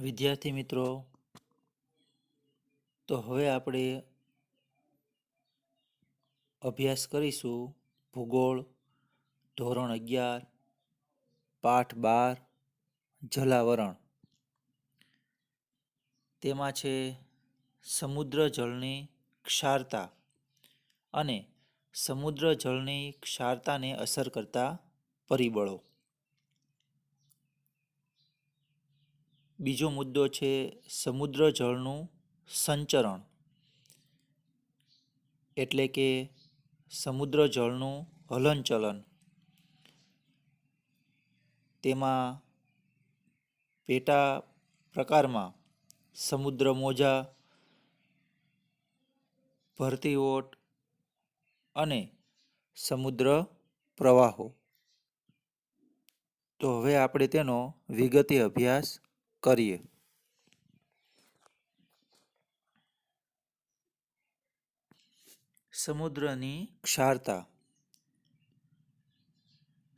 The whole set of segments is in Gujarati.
વિદ્યાર્થી મિત્રો, તો હવે આપણે અભ્યાસ કરીશું ભૂગોળ, ધોરણ અગિયાર, પાઠ બાર, જલાવરણ. તેમાં છે સમુદ્ર જળની ક્ષારતા અને સમુદ્ર જળની ક્ષારતાને અસર કરતા પરિબળો. બીજો મુદ્દો છે સમુદ્ર જળનું સંચરણ. એટલે કે સમુદ્ર જળનું હલનચલન. તેમાં પેટા પ્રકારમાં સમુદ્ર મોજા, ભરતી ઓટ અને સમુદ્ર પ્રવાહો. તો હવે આપણે તેનો વિગતે અભ્યાસ કરીએ. સમુદ્રની ક્ષારતા.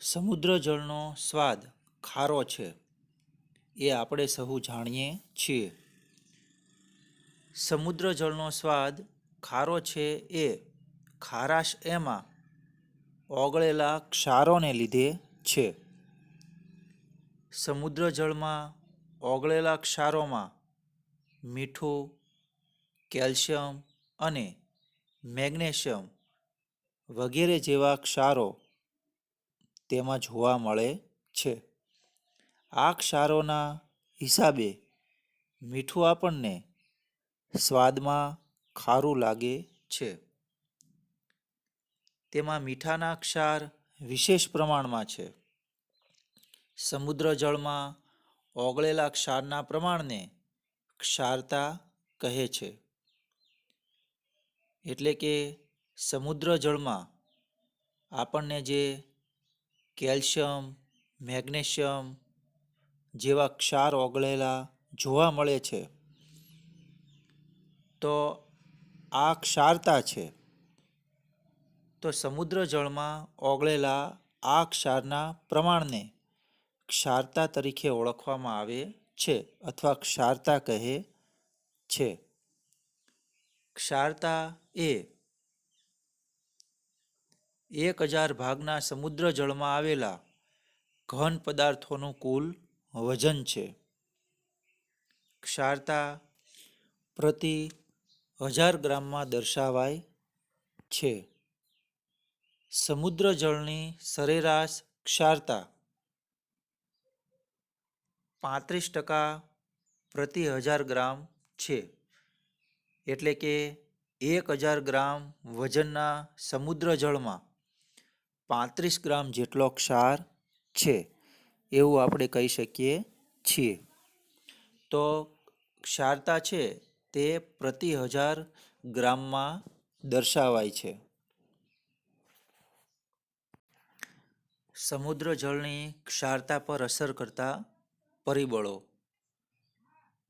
સમુદ્ર જળનો સ્વાદ ખારો છે એ આપણે સહુ જાણીએ છીએ. સમુદ્ર જળનો સ્વાદ ખારો છે એ ખારાશ એમાં ઓગળેલા ક્ષારોને લીધે છે. સમુદ્ર જળમાં ઓગળેલા ક્ષારોમાં મીઠું, કેલ્શિયમ અને મેગ્નેશિયમ વગેરે જેવા ક્ષારો તેમાં જોવા મળે છે. આ ક્ષારોના હિસાબે મીઠું આપણને સ્વાદમાં ખારું લાગે છે. તેમાં મીઠાના ક્ષાર વિશેષ પ્રમાણમાં છે. સમુદ્ર જળમાં ઓગળેલા ક્ષારના પ્રમાણને ક્ષારતા કહે છે. એટલે કે સમુદ્ર જળમાં આપણને જે કેલ્શિયમ, મેગ્નેશિયમ જેવા ક્ષાર ઓગળેલા જોવા મળે છે, તો આ ક્ષારતા છે. તો સમુદ્ર જળમાં ઓગળેલા આ ક્ષારના પ્રમાણને ક્ષારતા તરીકે ઓળખવામાં આવે છે અથવા ક્ષારતા કહે છે. ક્ષારતા એ એક હજાર ભાગના સમુદ્ર જળમાં આવેલા ઘન પદાર્થોનું કુલ વજન છે. ક્ષારતા પ્રતિ હજાર ગ્રામમાં દર્શાવાય છે. સમુદ્ર જળની સરેરાશ ક્ષારતા પાંત્રીસ ટકા પ્રતિ હજાર ગ્રામ છે. એટલે કે એક હજાર ગ્રામ વજનના સમુદ્ર જળમાં પાંત્રીસ ગ્રામ જેટલો ક્ષાર છે, એવું આપણે કહી શકીએ છીએ. તો ક્ષારતા છે તે પ્રતિ હજાર ગ્રામમાં દર્શાવાય છે. સમુદ્ર જળની ક્ષારતા પર અસર કરતા પરિબળો.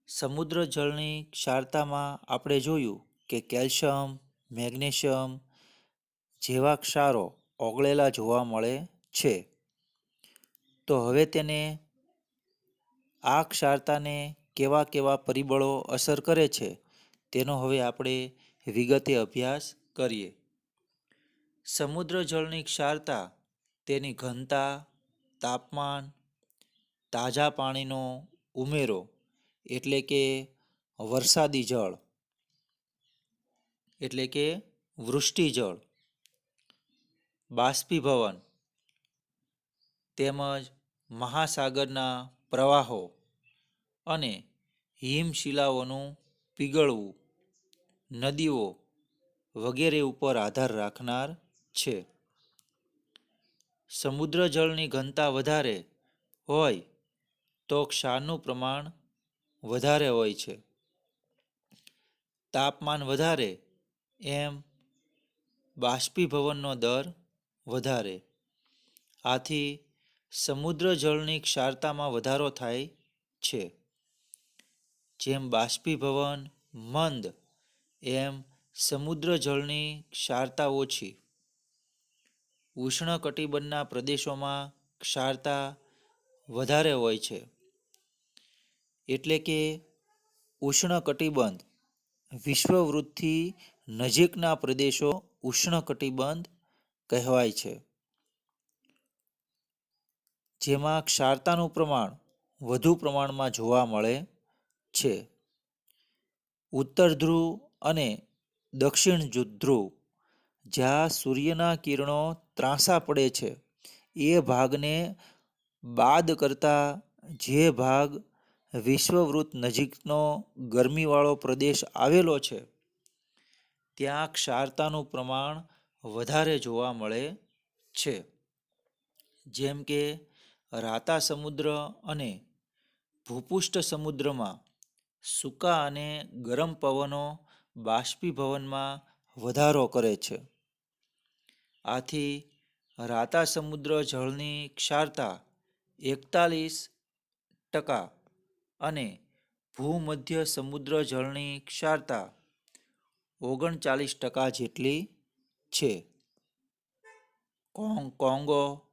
સમુદ્ર જળની ક્ષારતામાં આપણે જોયું કે કેલ્શિયમ, મેગ્નેશિયમ જેવા ક્ષારો ઓગળેલા જોવા મળે છે. તો હવે તેને આ ક્ષારતાને કેવા કેવા પરિબળો અસર કરે છે તેનો હવે આપણે વિગતે અભ્યાસ કરીએ. સમુદ્ર જળની ક્ષારતા, તેની ઘનતા, તાપમાન તાજા પાણીનો ઉમેરો એટલે કે વરસાદી જળ, એટલે કે વૃષ્ટિ જળ, બાષ્પીભવન તેમજ મહાસાગરના પ્રવાહો અને હિમશિલાઓનું પીગળવું નદીઓ વગેરે ઉપર આધાર રાખનાર છે. સમુદ્ર જળની ઘનતા વધારે હોય તો ક્ષારનું પ્રમાણ વધારે હોય છે. તાપમાન વધારે એમ બાષ્પીભવનનો દર વધારે. આથી સમુદ્ર જળની ક્ષારતામાં વધારો થાય છે. જેમ બાષ્પીભવન મંદ, એમ સમુદ્ર જળની ક્ષારતા ઓછી. ઉષ્ણકટિબંધના પ્રદેશોમાં ક્ષારતા વધારે હોય છે. એટલે કે ઉષ્ણકટિબંધ. વિશ્વવૃત્તથી નજીકના પ્રદેશો ઉષ્ણકટિબંધ કહેવાય છે. જેમાં ક્ષારતાનું પ્રમાણ વધુ પ્રમાણમાં જોવા મળે છે. ઉત્તર ધ્રુવ અને દક્ષિણ ધ્રુવ, જ્યાં સૂર્યના કિરણો ત્રાંસા પડે છે, એ ભાગને બાદ કરતા જે ભાગ વિશ્વવૃત્ત નજીકનો ગરમીવાળો પ્રદેશ આવેલો છે, ત્યાં ક્ષારતાનું પ્રમાણ વધારે જોવા મળે છે. જેમ કે, રાતા સમુદ્ર અને ભૂપૃષ્ઠ સમુદ્રમાં સૂકા અને ગરમ પવનો બાષ્પીભવનમાં વધારો કરે છે. આથી રાતા સમુદ્ર જળની ક્ષારતા એકતાલીસ ટકા અને ભૂમધ્ય સમુદ્ર જળની ક્ષારતા ઓગણચાલીસ ટકા જેટલી છે. કોંગ, કોંગો,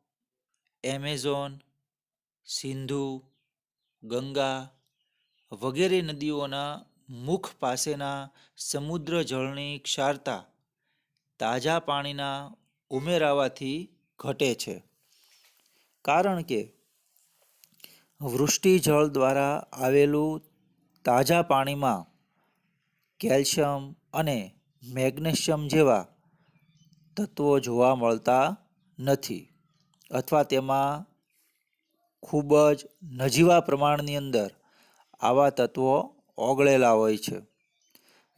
એમેઝોન, સિંધુ, ગંગા વગેરે નદીઓના મુખ પાસેના સમુદ્ર જળની ક્ષારતા તાજા પાણીના ઉમેરાવાથી ઘટે છે. કારણ કે વૃષ્ટિ જળ દ્વારા આવેલું તાજા પાણીમાં કેલ્શિયમ અને મેગ્નેશિયમ જેવા તત્વો જોવા મળતા નથી અથવા તેમાં ખૂબ જ નજીવા પ્રમાણની અંદર આવા તત્વો ઓગળેલા હોય છે.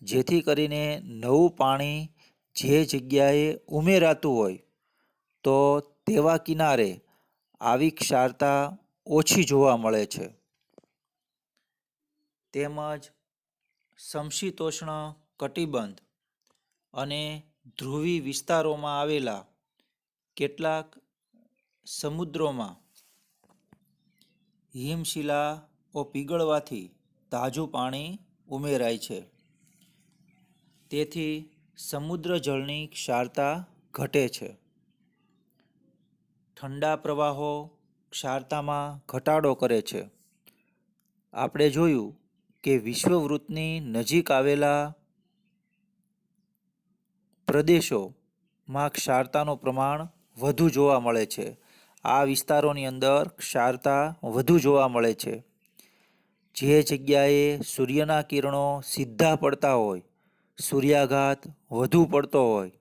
જેથી કરીને નવું પાણી જે જગ્યાએ ઉમેરાતું હોય તો તેવા કિનારે આવી ક્ષારતા ઓછી જોવા મળે છે. તેમજ સમશીતોષ્ણ, કટિબંધ અને ધ્રુવી વિસ્તારોમાં આવેલા કેટલાક સમુદ્રોમાં હિમશિલાઓ પીગળવાથી તાજું પાણી ઉમેરાય છે. તેથી સમુદ્ર જળની ક્ષારતા ઘટે છે. ઠંડા પ્રવાહો ક્ષારતામાં ઘટાડો કરે છે. આપણે જોયું કે વિશ્વવૃત્તની નજીક આવેલા પ્રદેશોમાં ક્ષારતાનું પ્રમાણ વધુ જોવા મળે છે. આ વિસ્તારોની અંદર ક્ષારતા વધુ જોવા મળે છે. જે જગ્યાએ સૂર્યના કિરણો સીધા પડતા હોય, સૂર્યાઘાત વધુ પડતો હોય,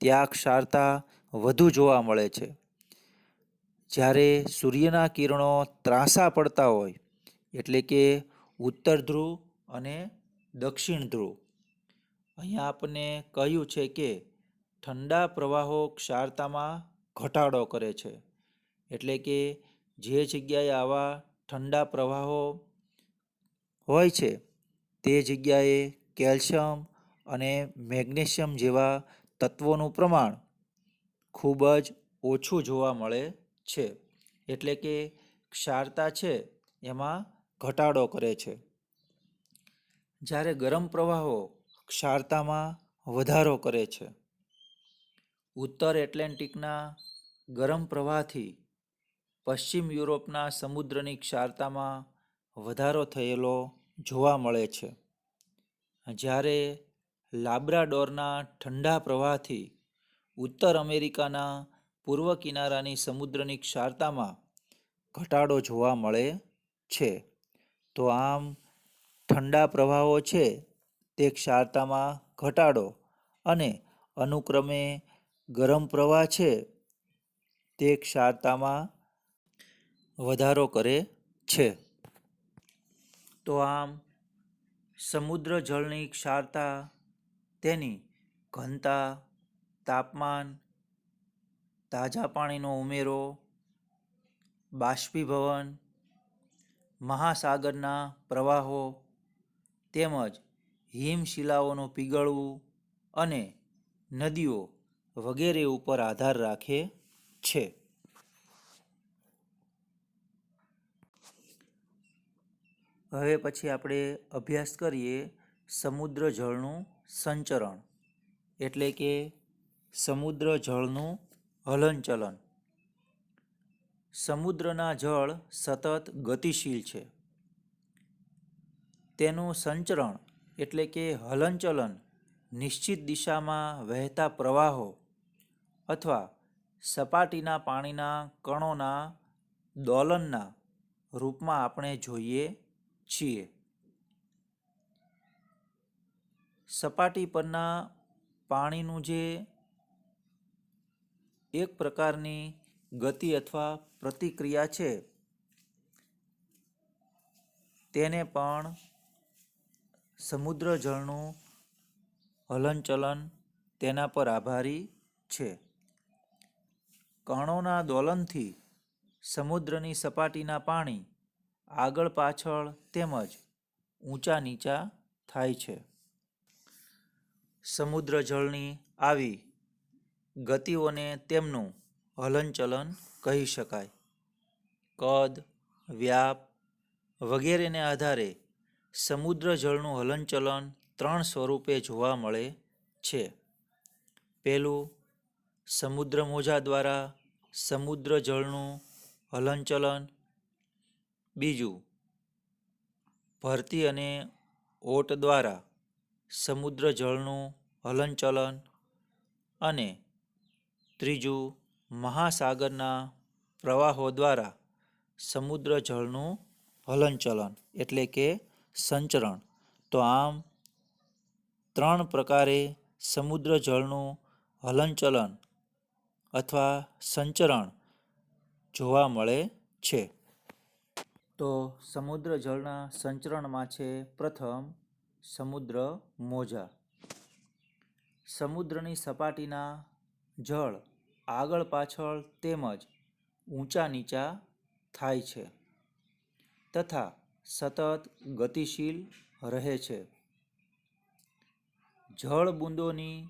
ત્યાં ક્ષારતા વધુ જોવા મળે છે. જ્યારે સૂર્યના કિરણો ત્રાંસા પડતા હોય, એટલે કે ઉત્તર ધ્રુવ અને દક્ષિણ ધ્રુવ. અહીંયા આપણને કહ્યું છે કે ઠંડા પ્રવાહો ક્ષારતામાં ઘટાડો કરે છે. એટલે કે જે જગ્યાએ આવા ઠંડા પ્રવાહો હોય છે, તે જગ્યાએ કેલ્શિયમ અને મેગ્નેશિયમ જેવા તત્વોનું પ્રમાણ ખૂબ જ ઓછું જોવા મળે છે, એટલે કે ક્ષારતા છે, એમાં ઘટાડો કરે છે. જ્યારે ગરમ પ્રવાહો ક્ષારતામાં વધારો કરે છે. ઉત્તર એટલાન્ટિકના ગરમ પ્રવાહથી પશ્ચિમ યુરોપના સમુદ્રની ક્ષારતામાં વધારો થયેલો જોવા મળે છે. જ્યારે લાબ્રાડોરના ઠંડા પ્રવાહથી ઉત્તર અમેરિકાના પૂર્વ કિનારાની સમુદ્રની ક્ષારતામાં ઘટાડો જોવા મળે છે. તો આમ ઠંડા પ્રવાહો છે તે ક્ષારતામાં ઘટાડો અને અનુક્રમે ગરમ પ્રવાહ છે તે ક્ષારતામાં વધારો કરે છે. તો આમ સમુદ્ર જળની ક્ષારતા તેની ઘનતા, તાપમાન તાજા પાણીનો ઉમેરો, બાષ્પીભવન, મહાસાગરના પ્રવાહો, તેમજ હિમશિલાઓનું પીગળવું અને નદીઓ વગેરે ઉપર આધાર રાખે છે. હવે પછી આપણે અભ્યાસ કરીએ સમુદ્ર જળનું સંચરણ. એટલે કે સમુદ્ર જળનું હલનચલન. સમુદ્રના જળ સતત ગતિશીલ છે. તેનું સંચરણ એટલે કે હલનચલન નિશ્ચિત દિશામાં વહેતા પ્રવાહો અથવા સપાટીના પાણીના કણોના દોલનના રૂપમાં આપણે જોઈએ છીએ. સપાટી પરના પાણીનું જે એક પ્રકારની ગતિ અથવા પ્રતિક્રિયા છે. તેને પણ સમુદ્ર જળનું હલનચલન તેના પર આભારી છે. કણોના દોલનથી સમુદ્રની સપાટીના પાણી આગળ પાછળ તેમજ ઊંચા નીચા થાય છે. સમુદ્ર જળની આવી ગતિઓને તેમનું હલનચલન કહી શકાય. કદ, વ્યાપ વગેરેને આધારે સમુદ્ર જળનું હલનચલન ત્રણ સ્વરૂપે જોવા મળે છે. પહેલું, સમુદ્ર મોજા દ્વારા સમુદ્ર જળનું હલનચલન. બીજું, ભરતી અને ઓટ દ્વારા સમુદ્ર જળનું હલનચલન. અને ત્રીજું, મહાસાગરના પ્રવાહો દ્વારા સમુદ્ર જળનું હલનચલન એટલે કે સંચરણ. તો આમ ત્રણ પ્રકારે સમુદ્ર જળનું હલનચલન અથવા સંચરણ જોવા મળે છે. તો સમુદ્ર જળના સંચરણમાં છે પ્રથમ સમુદ્ર મોજા. સમુદ્રની સપાટીના જળ આગળ પાછળ તેમજ ઊંચા નીચા થાય છે તથા સતત ગતિશીલ રહે છે. જળ બુંદોની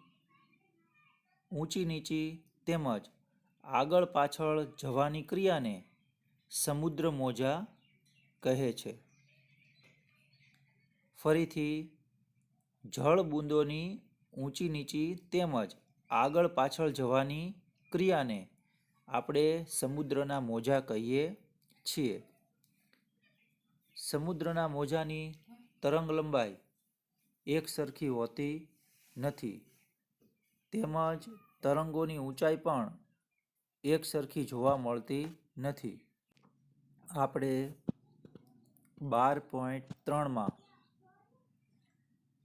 ઊંચી નીચી તેમજ આગળ પાછળ જવાની ક્રિયાને સમુદ્ર મોજા કહે છે. ફરીથી, જળ બુંદોની ઊંચી નીચી તેમજ આગળ પાછળ જવાની ક્રિયાને આપણે સમુદ્રના મોજા કહીએ છીએ. સમુદ્રના મોજાની તરંગ લંબાઈ એક સરખી હોતી નથી. તેમજ તરંગોની ઊંચાઈ પણ એક સરખી જોવા મળતી નથી. આપણે બાર પોઈન્ટ ત્રણમાં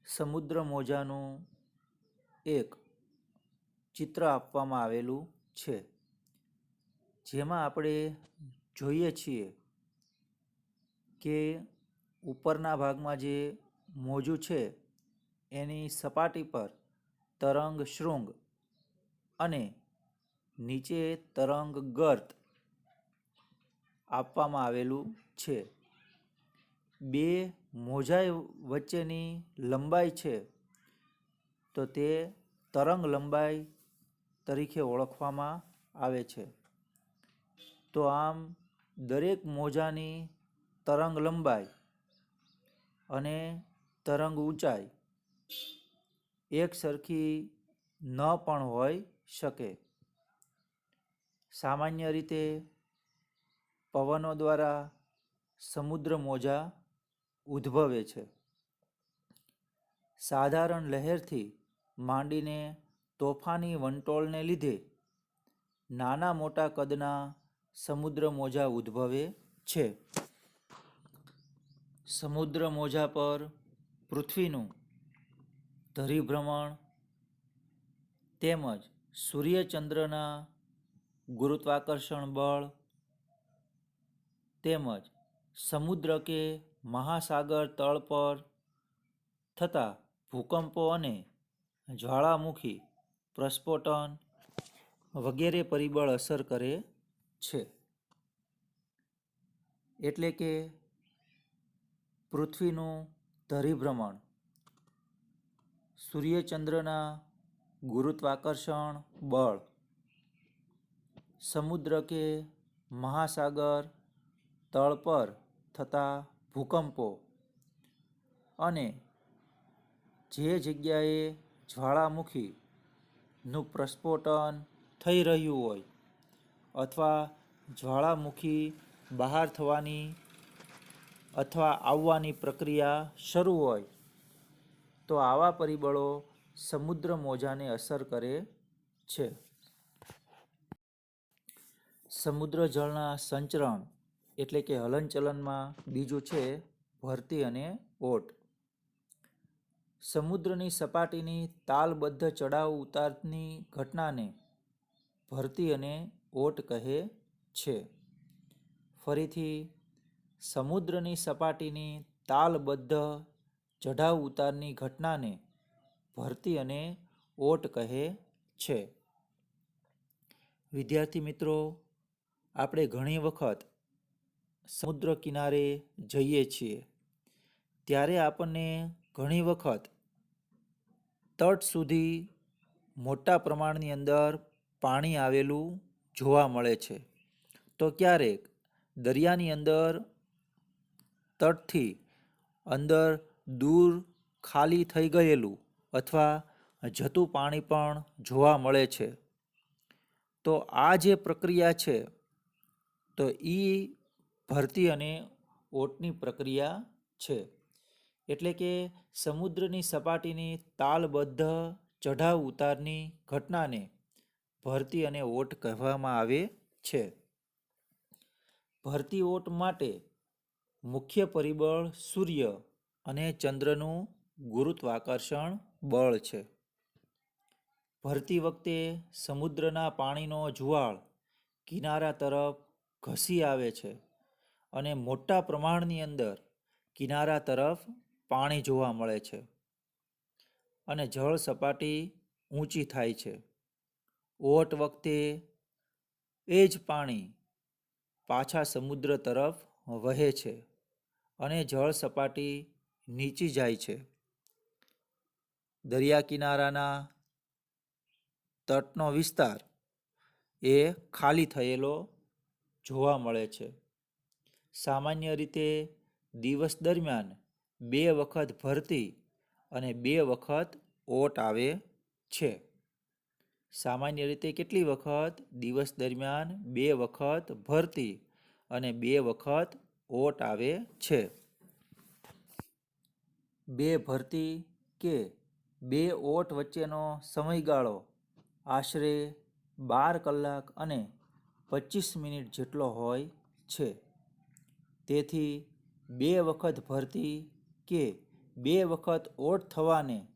સમુદ્ર મોજાનું એક ચિત્ર આપવામાં આવેલું છે. જેમાં આપણે જોઈએ છીએ કે ઉપરના ભાગમાં જે મોજું છે, એની સપાટી પર તરંગ શૃંગ અને નીચે તરંગ ગર્ત આપવામાં આવેલું છે. બે મોજાઈ વચ્ચેની લંબાઈ છે, તો તે તરંગ લંબાઈ તરીકે ઓળખવામાં આવે છે. તો આમ દરેક મોજાની તરંગ લંબાઈ અને તરંગ ઊંચાઈ એક સરખી ન પણ હોઈ શકે. સામાન્ય રીતે પવનો દ્વારા સમુદ્ર મોજા ઉદ્ભવે છે. સાધારણ લહેરથી માંડીને તોફાની વંટોળને લીધે નાના મોટા કદના સમુદ્ર મોજા ઉદ્ભવે છે. સમુદ્ર મોજા પર પૃથ્વીનું ધરીભ્રમણ તેમજ સૂર્યચંદ્રના ગુરુત્વાકર્ષણ બળ તેમજ સમુદ્ર કે મહાસાગર તળ પર થતા ભૂકંપો અને જ્વાળામુખી પ્રસ્ફોટન વગેરે પરિબળ અસર કરે છે. એટલે કે પૃથ્વીનું ધરીભ્રમણ, સૂર્યચંદ્રના ગુરુત્વાકર્ષણ બળ, સમુદ્ર કે મહાસાગર તળ પર થતા ભૂકંપો અને જે જગ્યાએ જ્વાળામુખીનું પ્રસ્ફોટન થઈ રહ્યું હોય અથવા જ્વાળામુખી બહાર થવાની અથવા આવવાની પ્રક્રિયા શરૂ હોય, તો આવા પરિબળો સમુદ્ર મોજાને અસર કરે છે. સમુદ્ર જળના સંચરણ એટલે કે હલનચલનમાં બીજું છે ભરતી અને ઓટ. સમુદ્રની સપાટીની તાલબદ્ધ ચડાવ ઉતારની ઘટનાને ભરતી અને ઓટ કહે છે. ફરીથી, સમુદ્રની સપાટીની તાલબદ્ધ ચઢાવ ઉતારની ઘટનાને ભરતી અને ઓટ કહે છે. વિદ્યાર્થી મિત્રો, આપણે ઘણી વખત સમુદ્ર કિનારે જઈએ છીએ. ત્યારે આપણને ઘણી વખત તટ સુધી મોટા પ્રમાણની અંદર પાણી આવેલું જોવા મળે છે. તો ક્યારેક દરિયાની અંદર તટથી અંદર દૂર ખાલી થઈ ગયેલું અથવા જતું પાણી પણ જોવા મળે છે. તો આ જે પ્રક્રિયા છે, તો એ ભરતી અને ઓટની પ્રક્રિયા છે. એટલે કે સમુદ્રની સપાટીની તાલબદ્ધ ચઢાવ ઉતારની ઘટનાને ભરતી અને ઓટ કહેવામાં આવે છે. ભરતી ઓટ માટે મુખ્ય પરિબળ સૂર્ય અને ચંદ્રનું ગુરુત્વાકર્ષણ બળ છે. ભરતી વખતે સમુદ્રના પાણીનો જુવાળ કિનારા તરફ ઘસી આવે છે અને મોટા પ્રમાણની અંદર કિનારા તરફ પાણી જોવા મળે છે અને જળ સપાટી ઊંચી થાય છે. ઓટ વખતે એ જ પાણી પાછા સમુદ્ર તરફ વહે છે અને જળ સપાટી નીચી જાય છે. દરિયા કિનારાના તટનો વિસ્તાર એ ખાલી થયેલો જોવા મળે છે. સામાન્ય રીતે દિવસ દરમિયાન બે વખત ભરતી અને બે વખત ઓટ આવે છે. સામાન્ય રીતે કેટલી વખત? દિવસ દરમિયાન બે વખત ભરતી અને બે વખત ઓટ આવે છે. બે ભરતી કે બે ઓટ વચ્ચેનો સમયગાળો આશરે બાર કલાક અને પચીસ મિનિટ જેટલો હોય છે. તેથી બે વખત ભરતી કે બે વખત ઓટ થવાને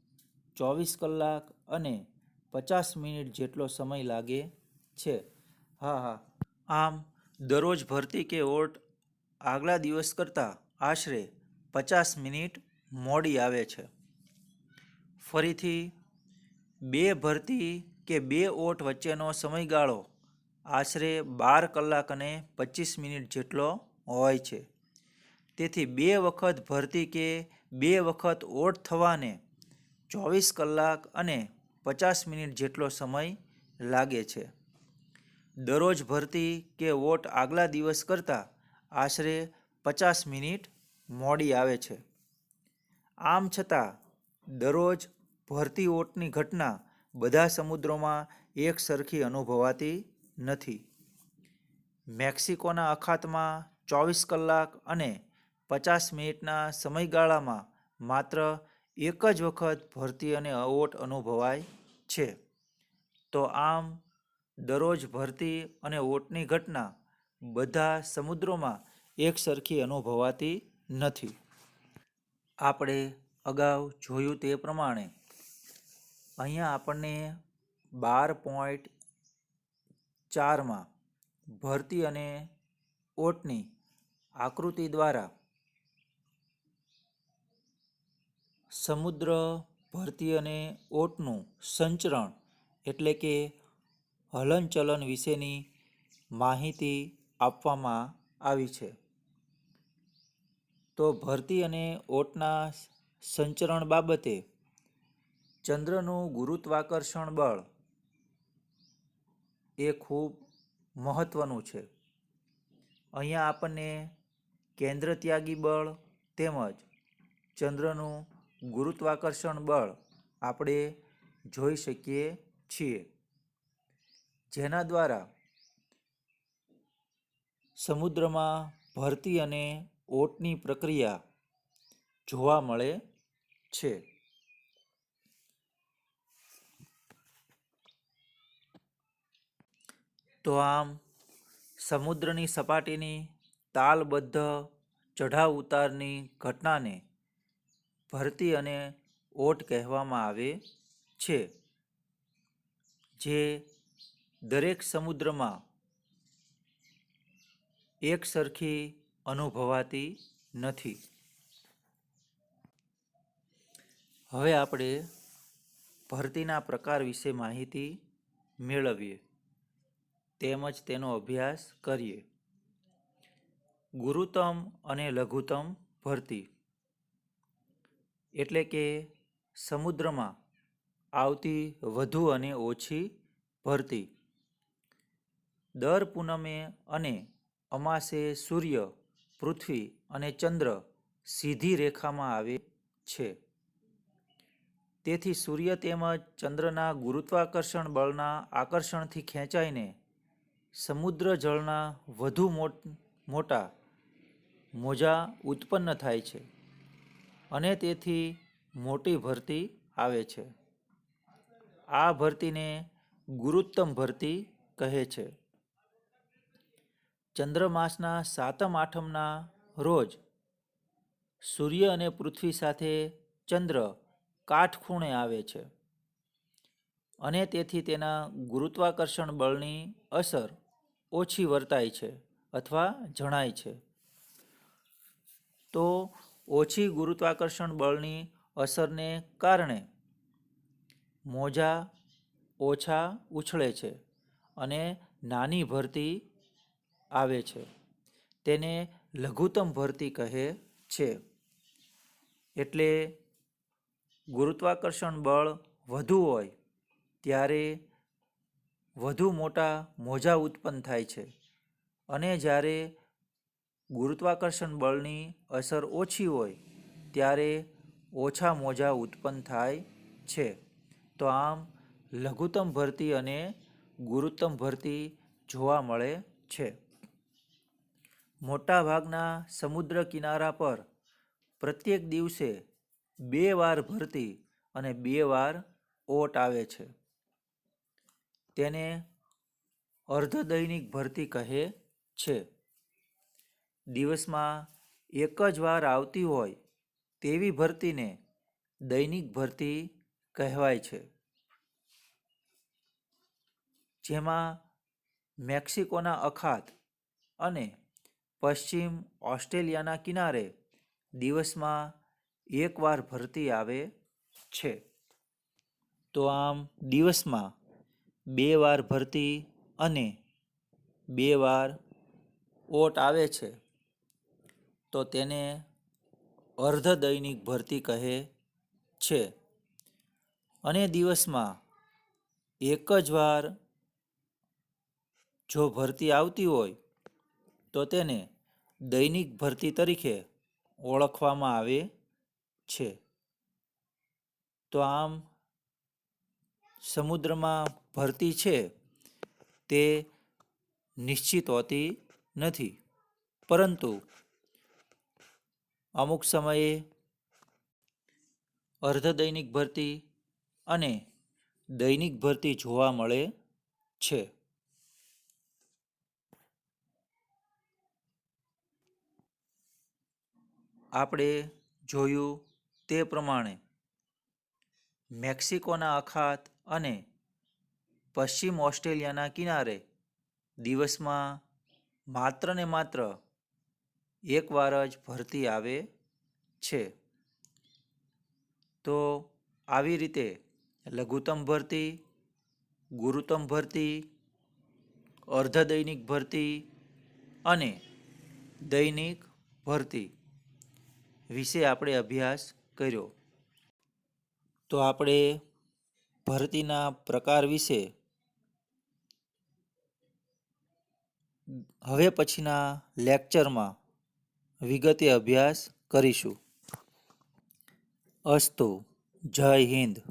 ચોવીસ કલાક અને પચાસ મિનિટ જેટલો સમય લાગે છે. હા હા. આમ, દરરોજ ભરતી કે ઓટ આગલા દિવસ કરતાં આશરે પચાસ મિનિટ મોડી આવે છે. ફરીથી, બે ભરતી કે બે ઓટ વચ્ચેનો સમયગાળો આશરે બાર કલાક અને પચીસ મિનિટ જેટલો હોય છે. તેથી બે વખત ભરતી કે બે વખત ઓટ થવાને ચોવીસ કલાક અને પચાસ મિનિટ જેટલો સમય લાગે છે. દરરોજ ભરતી કે ઓટ આગલા દિવસ કરતાં આશરે પચાસ મિનિટ મોડી આવે છે. આમ છતાં, દરરોજ ભરતી ઓટની ઘટના બધા સમુદ્રોમાં એક સરખી અનુભવાતી નથી. મેક્સિકોના અખાતમાં ચોવીસ કલાક અને પચાસ મિનિટના સમયગાળામાં માત્ર એક જ વખત ભરતી અને અવોટ અનુભવાય છે. તો આમ, દરરોજ ભરતી અને ઓટની ઘટના બધા સમુદ્રોમાં એક સરખી અનુભવાતી નથી. આપણે અગાઉ જોયું તે પ્રમાણે, અહીંયા આપણને બાર પોઈન્ટ ચારમાં ભરતી અને ઓટની આકૃતિ દ્વારા સમુદ્ર, ભરતી અને ઓટનું સંચરણ એટલે કે હલનચલન વિશેની માહિતી આપવામાં આવી છે. તો ભરતી અને ઓટના સંચરણ બાબતે ચંદ્રનું ગુરુત્વાકર્ષણ બળ એ ખૂબ મહત્વનું છે. અહીંયા આપણને કેન્દ્ર ત્યાગી બળ તેમજ ચંદ્રનું ગુરુત્વાકર્ષણ બળ આપણે જોઈ શકીએ છીએ. જેના દ્વારા સમુદ્રમાં ભરતી અને ઓટની પ્રક્રિયા જોવા મળે છે. તો આમ સમુદ્રની સપાટીની તાલબદ્ધ ચઢાવ ઉતારની ઘટનાને ભરતી અને ઓટ કહેવામાં આવે છે, જે દરેક સમુદ્રમાં એક સરખી અનુભવાતી નથી. હવે આપણે ભરતીના પ્રકાર વિશે માહિતી મેળવીએ, તેમજ તેનો અભ્યાસ કરીએ. ગુરુત્તમ અને લઘુત્તમ ભરતી. એટલે કે સમુદ્રમાં આવતી વધુ અને ઓછી ભરતી. દર પૂનમે અને અમાસે સૂર્ય, પૃથ્વી અને ચંદ્ર સીધી રેખામાં આવે છે. તેથી સૂર્ય તેમજ ચંદ્રના ગુરુત્વાકર્ષણ બળના આકર્ષણથી ખેંચાઈને સમુદ્ર જળના વધુ મોટા મોજા ઉત્પન્ન થાય છે. અને તેથી મોટી ભરતી આવે છે. આ ભરતીને ગુરુત્તમ ભરતી કહે છે. ચંદ્રમાસના સાતમ આઠમના રોજ સૂર્ય અને પૃથ્વી સાથે ચંદ્ર કાટખૂણે આવે છે અને તેથી તેના ગુરુત્વાકર્ષણ બળની અસર ઓછી વર્તાય છે અથવા જણાય છે. તો ઓછી ગુરુત્વાકર્ષણ બળની અસરને કારણે મોજા ઓછા ઉછળે છે અને નાની ભરતી આવે છે. તેને લઘુત્તમ ભરતી કહે છે. એટલે ગુરુત્વાકર્ષણ બળ વધુ હોય ત્યારે વધુ મોટા મોજા ઉત્પન્ન થાય છે અને જ્યારે ગુરુત્વાકર્ષણ બળની અસર ઓછી હોય ત્યારે ઓછા મોજા ઉત્પન્ન થાય છે. તો આમ લઘુત્તમ ભરતી અને ગુરુત્તમ ભરતી જોવા મળે છે. મોટાભાગના સમુદ્ર કિનારા પર પ્રત્યેક દિવસે બે વાર ભરતી અને બે વાર ઓટ આવે છે. તેને અર્ધદૈનિક ભરતી કહે છે. દિવસમાં એક જ વાર આવતી હોય તેવી ભરતીને દૈનિક ભરતી કહેવાય છે. જેમાં મેક્સિકોના અખાત અને પશ્ચિમ ઓસ્ટ્રેલિયાના કિનારે દિવસમાં એકવાર ભરતી આવે છે. તો આમ દિવસમાં બે વાર ભરતી અને બે વાર ઓટ આવે છે. તો તેને અર્ધ દૈનિક ભરતી કહે છે. અને દિવસમાં એક જ વાર જો ભરતી આવતી હોય, તો તેને દૈનિક ભરતી તરીકે ઓળખવામાં આવે છે. તો આમ સમુદ્રમાં ભરતી છે તે નિશ્ચિત હોતી નથી. પરંતુ અમુક સમયે અર્ધદૈનિક ભરતી અને દૈનિક ભરતી જોવા મળે છે. આપણે જોયું તે પ્રમાણે મેક્સિકોના અખાત અને પશ્ચિમ ઓસ્ટ્રેલિયાના કિનારે દિવસમાં માત્ર ને માત્ર એકવાર જ ભરતી આવે છે. તો આવી રીતે લઘુત્તમ ભરતી, ગુરુત્તમ ભરતી, અર્ધદૈનિક ભરતી અને દૈનિક ભરતી વિશે આપણે અભ્યાસ કર્યો. તો આપણે ભરતીના પ્રકાર વિશે હવે પછીના લેક્ચરમાં વિગતે અભ્યાસ કરીશું. અસ્તુ. જય હિન્દ.